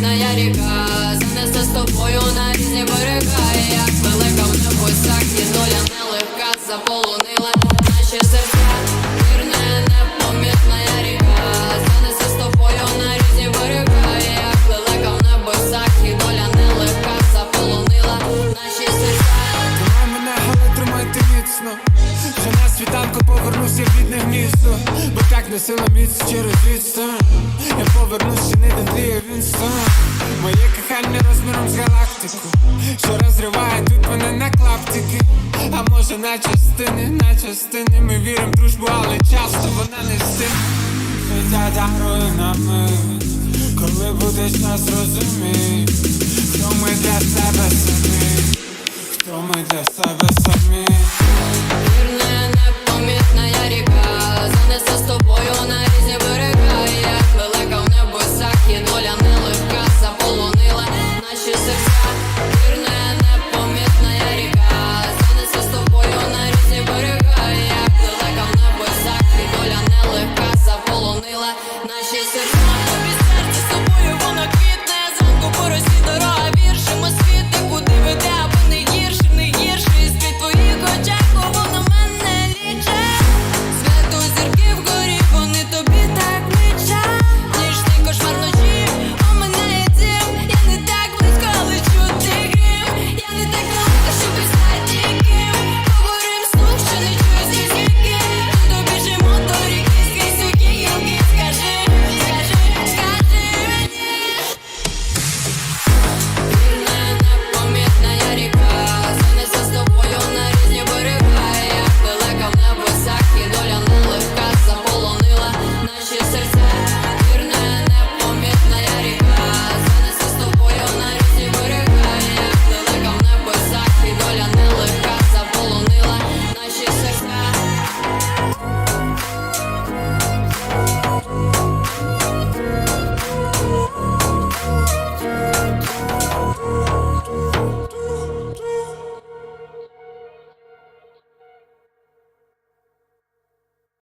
непомітна ріка Занесе з тобою на різні берега. І Як велика і доля нелегка Заполонила наші серця. Вірна, непомітна ріка Занесе з тобою на різні берега. І Як велика в небесах і доля нелегка Заполонила наші серця. Тримай мене, але міцно. Вже на світанку повернуся в рідне гніздо. Бо так не сила міць через відстань Я повернусь ще не Дендрія тут мене на клаптики. А може на частини, на частини. Ми віримо в дружбу, але часто вона не стине Життя дарує нам Коли буде час розумій Хто ми для себе самі? Хто ми для себе самі